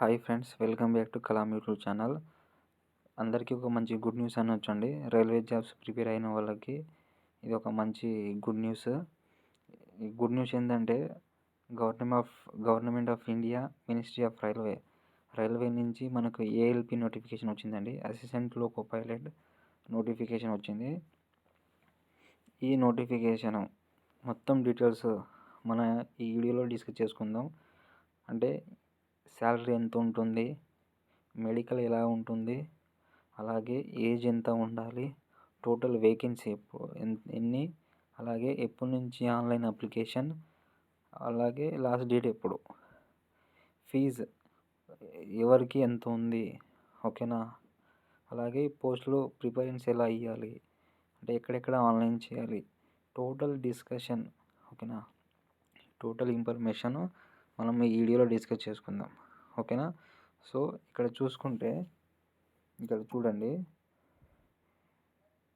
Hi friends welcome back to Kalam YouTube channel. అందరికీ ఒక మంచి గుడ్ న్యూస్ అనొచ్చండి. రైల్వే జాబ్స్ ప్రిపేర్ అయిన వాళ్ళకి ఇది ఒక మంచి గుడ్ న్యూస్. ఈ గుడ్ న్యూస్ ఏంటంటే government of government of India ministry of railway railway నుంచి మనకు ఏఎల్పి నోటిఫికేషన్ వచ్చిందండి. అసిస్టెంట్ లోకో పైలట్ నోటిఫికేషన్ వచ్చింది. ఈ నోటిఫికేషన్ మొత్తం డీటెయిల్స్ మన ఈ వీడియోలో డిస్కస్ చేసుకుందాం. అంటే శాలరీ ఎంత ఉంటుంది మెడికల్ ఎలా ఉంటుంది అలాగే ఏజ్ ఎంత ఉండాలి టోటల్ వేకెన్సీ ఎన్ని అలాగే ఎప్పటి నుంచి ఆన్లైన్ అప్లికేషన్ అలాగే లాస్ట్ డేట్ ఎప్పుడు ఫీజ్ ఎవరికి ఎంత ఉంది ఓకేనా అలాగే పోస్ట్లో ప్రిపరెన్స్ ఎలా ఇవ్వాలి అంటే ఎక్కడెక్కడ ఆన్లైన్ చేయాలి టోటల్ డిస్కషన్ ఓకేనా టోటల్ ఇన్ఫర్మేషన్ మనం ఈ వీడియోలో డిస్కస్ చేసుకుందాం. ఓకేనా? సో ఇక్కడ చూసుకుంటే ఇక్కడ చూడండి.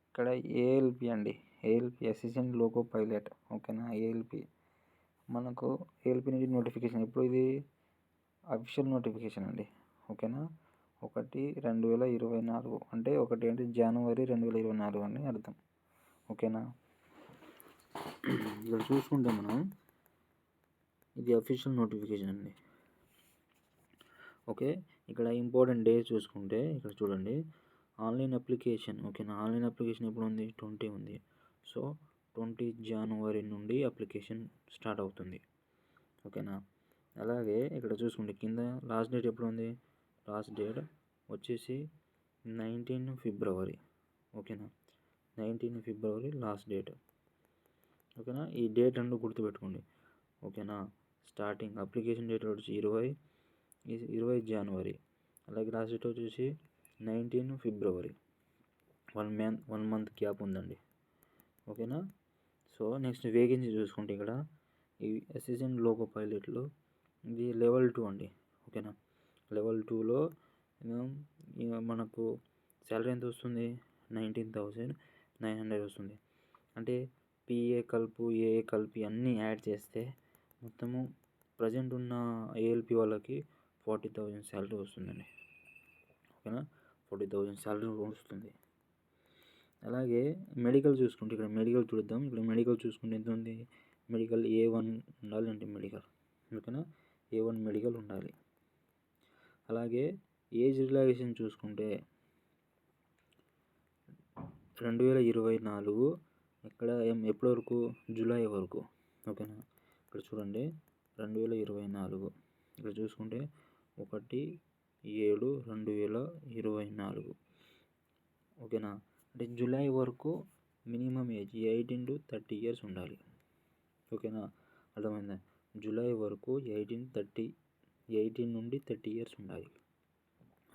ఇక్కడ ఏఎల్పి అండి. ఏఎల్పి అసిస్టెంట్ లోకో పైలట్ ఓకేనా? ఏఎల్పి మనకు ఏఎల్పి నుంచి నోటిఫికేషన్ ఇప్పుడు ఇది అఫీషియల్ నోటిఫికేషన్ అండి. ఓకేనా? ఒకటి రెండు వేల ఇరవై నాలుగు. అంటే ఒకటి అంటే జనవరి రెండు వేల ఇరవై నాలుగు అని అర్థం. ఓకేనా? ఇక్కడ చూసుకుంటే మనం ఇది అఫీషియల్ నోటిఫికేషన్ అండి. ఓకే ఇక్కడ ఇంపార్టెంట్ డేస్ చూసుకుంటే ఇక్కడ చూడండి. ఆన్లైన్ అప్లికేషన్ ఓకేనా ఆన్లైన్ అప్లికేషన్ ఎప్పుడు ఉంది ట్వంటీ ఉంది. సో ట్వంటీ జనవరి నుండి అప్లికేషన్ స్టార్ట్ అవుతుంది. ఓకేనా అలాగే ఇక్కడ చూసుకుంటే కింద లాస్ట్ డేట్ ఎప్పుడు ఉంది లాస్ట్ డేట్ వచ్చేసి నైన్టీన్ ఫిబ్రవరి ఓకేనా నైన్టీన్ ఫిబ్రవరి లాస్ట్ డేట్ ఓకేనా ఈ డేట్ రెండు గుర్తుపెట్టుకోండి. ఓకేనా స్టార్టింగ్ అప్లికేషన్ డేట్ వచ్చి ఇరవై ఇరవై జనవరి. అలాగే లాస్ట్ డేట్ వచ్చేసి నైన్టీన్ ఫిబ్రవరి. One man one month gap ఉందండి. ఓకేనా? సో నెక్స్ట్ వేకెన్సీ చూసుకుంటే ఇక్కడ ఈ అసిస్టెంట్ లోకో పైలట్లు ఇది లెవెల్ టూ అండి. ఓకేనా? లెవెల్ టూలో మనకు శాలరీ ఎంత వస్తుంది? నైన్టీన్ థౌజండ్ నైన్ హండ్రెడ్ వస్తుంది. అంటే పిఏ కలుపు ఏఏ కలిపి అన్నీ యాడ్ చేస్తే మొత్తము ప్రజెంట్ ఉన్న ఏఎల్పి వాళ్ళకి ఫార్టీ థౌజండ్ శాలరీ వస్తుందండి. ఓకేనా? ఫార్టీ థౌజండ్ శాలరీ వస్తుంది. అలాగే మెడికల్ చూసుకుంటే ఇక్కడ మెడికల్ చూద్దాం. ఇక్కడ మెడికల్ చూసుకుంటే ఎంత ఉంది మెడికల్ ఏ వన్ ఉండాలి అంటే మెడికల్ ఓకేనా? ఏ వన్ మెడికల్ ఉండాలి. అలాగే ఏజ్ రిలాక్సేషన్ చూసుకుంటే రెండు వేల ఇరవై నాలుగు ఎక్కడ ఎప్పటి వరకు? జూలై వరకు. ఓకేనా? ఇక్కడ చూడండి. రెండు వేల ఇరవై నాలుగు. ఇక్కడ చూసుకుంటే ఒకటి ఏడు రెండు వేల ఇరవై నాలుగు. ఓకేనా? అంటే జూలై వరకు minimum age eighteen to thirty years ఉండాలి. ఓకేనా? అర్థమైందా? జూలై వరకు ఎయిటీన్ థర్టీ ఎయిటీన్ నుండి థర్టీ ఇయర్స్ ఉండాలి.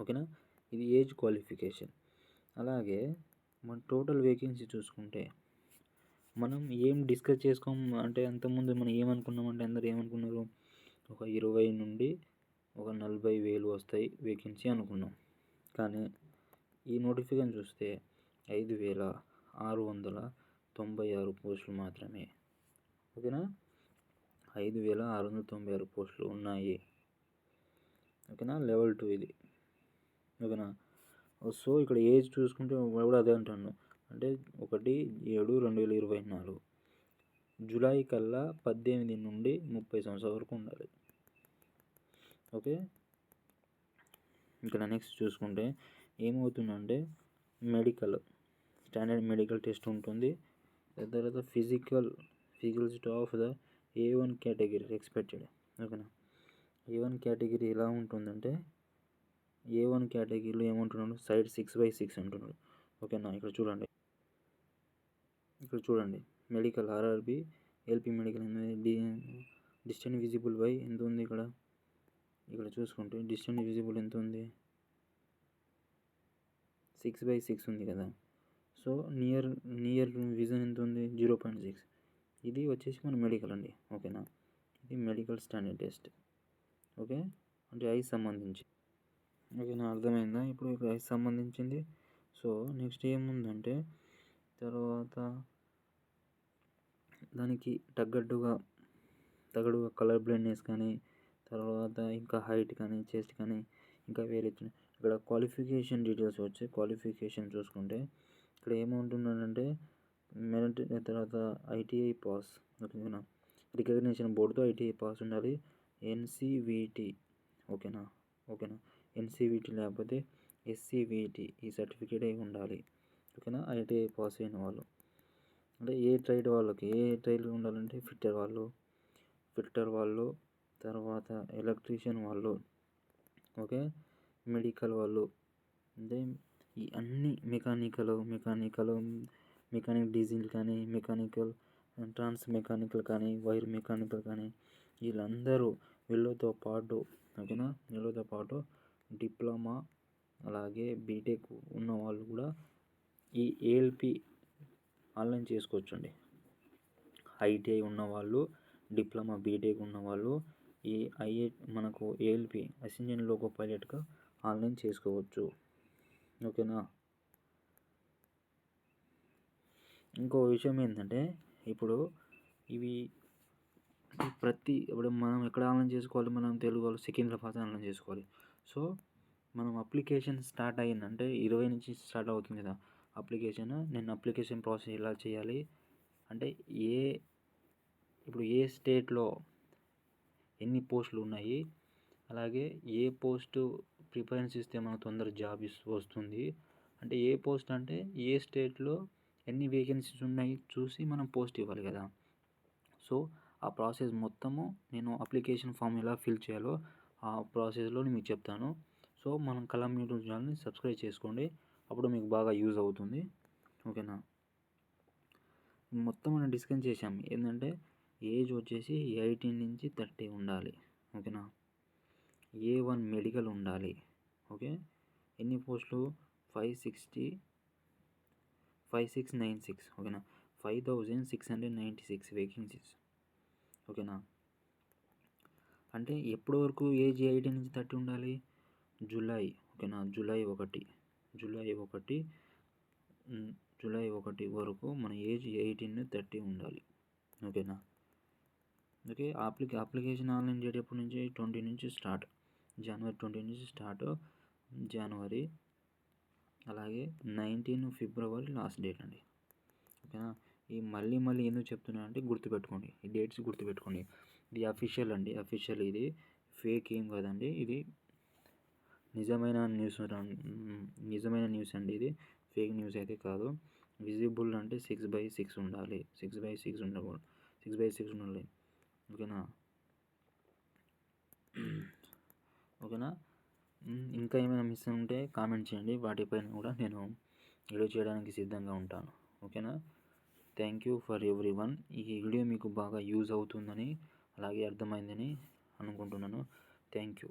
ఓకేనా? ఇది ఏజ్ క్వాలిఫికేషన్. అలాగే మన టోటల్ వేకెన్సీ చూసుకుంటే మనం ఏం డిస్కస్ చేసుకోం అంటే అంతకుముందు మనం ఏమనుకున్నాం అంటే అందరు ఏమనుకున్నారు? ఒక ఇరవై నుండి ఒక నలభై వేలు వస్తాయి వేకెన్సీ అనుకున్నాం. కానీ ఈ నోటిఫికేషన్ చూస్తే ఐదు వేల ఆరు వందల తొంభై ఆరు పోస్టులు మాత్రమే. ఓకేనా? ఐదు వేల ఆరు వందల తొంభై ఆరు పోస్టులు ఉన్నాయి. ఓకేనా? లెవెల్ టూ ఇది. ఓకేనా? సో ఇక్కడ ఏజ్ చూసుకుంటే కూడా అదే అంటాను అంటే ఒకటి ఏడు రెండు వేల ఇరవై నాలుగు. జూలై కల్లా పద్దెనిమిది నుండి ముప్పై సంవత్సరాల వరకు ఉండాలి. ఓకే? ఇక్కడ నెక్స్ట్ చూసుకుంటే ఏమవుతుందంటే మెడికల్ స్టాండర్డ్ మెడికల్ టెస్ట్ ఉంటుంది. తర్వాత physical physical of the A one category expected. ఓకేనా? ఏ వన్ కేటగిరీ ఎలా ఉంటుందంటే ఏ వన్ కేటగిరీలో ఏమంటున్నాడు? సైడ్ సిక్స్ బై సిక్స్ అంటున్నాడు. ఓకేనా? ఇక్కడ చూడండి. ఇక్కడ చూడండి. Medical RRB LP medical distant visible by ఎంత ఉంది ఇక్కడ? ఇక్కడ చూసుకుంటే డిస్టెంట్ విజిబుల్ ఎంత ఉంది? సిక్స్ బై సిక్స్ ఉంది కదా. సో నియర్ నియర్ విజన్ ఎంత ఉంది? Zero point six. ఇది వచ్చేసి మన మెడికల్ అండి. ఓకేనా? ఇది మెడికల్ స్టాండర్డ్ టెస్ట్. ఓకే? అంటే ఐస్ సంబంధించి. ఓకేనా? అర్థమైందా? ఇప్పుడు ఇక్కడ ఐస్ సంబంధించింది. సో నెక్స్ట్ ఏముందంటే తర్వాత దానికి తగ్గట్టుగా తగడుగా కలర్ బ్లైండ్నెస్ కానీ తర్వాత ఇంకా హైట్ కానీ చెస్ట్ కానీ ఇంకా వేరే ఇక్కడ క్వాలిఫికేషన్ డీటెయిల్స్ వచ్చి క్వాలిఫికేషన్ చూసుకుంటే ఇక్కడ ఏముంటుందంటే మెరిట్ తర్వాత ఐటీఐ పాస్ ఓకేనా? రికగ్నిషన్ బోర్డుతో ఐటీఐ పాస్ ఉండాలి. ఎన్సీవీటీ ఓకేనా? ఓకేనా? ఎన్సీవీటీ లేకపోతే ఎస్సీవీటీ ఈ సర్టిఫికేట్ అయి ఉండాలి. ఓకేనా? ఐటీఐ పాస్ అయిన వాళ్ళు. అంటే ఏ ట్రైడ్ వాళ్ళకి ఏ ట్రైడ్ ఉండాలంటే ఫిట్టర్ వాళ్ళు ఫిట్టర్ వాళ్ళు తర్వాత ఎలక్ట్రీషియన్ వాళ్ళు ఓకే? మెడికల్ వాళ్ళు. అంటే ఈ అన్ని మెకానికల్ మెకానికల్ మెకానిక్ డీజిల్ కానీ మెకానికల్ ట్రాన్స్ మెకానికల్ కానీ వైర్ మెకానికల్ కానీ వీళ్ళందరూ వీళ్ళతో పాటు ఓకేనా? వీళ్ళతో పాటు డిప్లొమా అలాగే బీటెక్ ఉన్న వాళ్ళు కూడా ఈ ఏఎల్పి ఆన్లైన్ చేసుకోవచ్చండి. ఐటీఐ ఉన్నవాళ్ళు డిప్లొమా బీటెక్ ఉన్నవాళ్ళు ఈ ఐఏ మనకు ఏఎల్పి అసిస్టెంట్ లోకో పైలట్గా ఆన్లైన్ చేసుకోవచ్చు. ఓకేనా? ఇంకో విషయం ఏంటంటే ఇప్పుడు ఇవి ప్రతి ఇప్పుడు మనం ఎక్కడ ఆన్లైన్ చేసుకోవాలి? మనం తెలుగు వాళ్ళు సికింద్రాబాద్ ఆన్లైన్ చేసుకోవాలి. సో మనం అప్లికేషన్ స్టార్ట్ అయ్యిందంటే ఇరవై నుంచి స్టార్ట్ అవుతుంది కదా. అప్లికేషన్ నేను అప్లికేషన్ ప్రాసెస్ ఎలా చేయాలి? అంటే ఏ ఇప్పుడు ఏ స్టేట్లో ఎన్ని పోస్టులు ఉన్నాయి? అలాగే ఏ పోస్టు ప్రిఫరెన్స్ ఇస్తే మనకు తొందర జాబ్ వస్తుంది? అంటే ఏ పోస్ట్ అంటే ఏ స్టేట్లో ఎన్ని వేకెన్సీస్ ఉన్నాయి చూసి మనం పోస్ట్ ఇవ్వాలి కదా? సో ఆ ప్రాసెస్ మొత్తము నేను అప్లికేషన్ ఫామ్ ఎలా ఫిల్ చేయాలో ఆ ప్రాసెస్లో మీకు చెప్తాను. సో మనం కలం యూట్యూబ్ ఛానల్ని సబ్స్క్రైబ్ చేసుకోండి. అప్పుడు మీకు బాగా యూజ్ అవుతుంది. ఓకేనా? మొత్తం మనం డిస్కస్ చేసాం ఏంటంటే ఏజ్ వచ్చేసి ఎయిటీన్ నుంచి థర్టీ ఉండాలి. ఓకేనా? ఏ వన్ మెడికల్ ఉండాలి. ఓకే? ఎన్ని పోస్టులు? Five sixty five six nine six. ఓకేనా? Five thousand six hundred ninety six vacancies. ఓకేనా? అంటే ఎప్పటి వరకు ఏజ్ ఎయిటీన్ నుంచి థర్టీ ఉండాలి? జూలై. ఓకేనా? జూలై ఒకటి. జూలై ఒకటి జూలై ఒకటి వరకు మన ఏజ్ ఎయిటీన్ థర్టీ ఉండాలి. ఓకేనా? Okay application application online date నుంచి ట్వంటీ నుంచి స్టార్ట్. జనవరి ట్వంటీ నుంచి స్టార్ట్. జనవరి అలాగే నైన్టీన్ ఫిబ్రవరి లాస్ట్ డేట్ అండి. ఓకేనా? ఈ మళ్ళీ మళ్ళీ ఎందుకు చెప్తున్నా అంటే గుర్తుపెట్టుకోండి. ఈ డేట్స్ గుర్తుపెట్టుకోండి. ఇది అఫీషియల్ అండి. అఫీషియల్ ఇది. ఫేక్ ఏం కాదండి. ఇది నిజమైన న్యూస్ నిజమైన న్యూస్ అండి ఇది. ఫేక్ న్యూస్ అయితే కాదు. విజిబుల్ అంటే సిక్స్ బై సిక్స్ ఉండాలి. సిక్స్ బై సిక్స్ ఉండకూడదు. సిక్స్ బై సిక్స్ ఉండాలి. ఓకేనా? ఓకేనా? ఇంకా ఏమైనా మిస్ ఉంటే కామెంట్ చేయండి. వాటిపైన కూడా నేను వీడియో చేయడానికి సిద్ధంగా ఉంటాను. ఓకేనా? Thank you for everyone ఈ వీడియో మీకు బాగా యూజ్ అవుతుందని అలాగే అర్థమైందని అనుకుంటున్నాను. Thank you.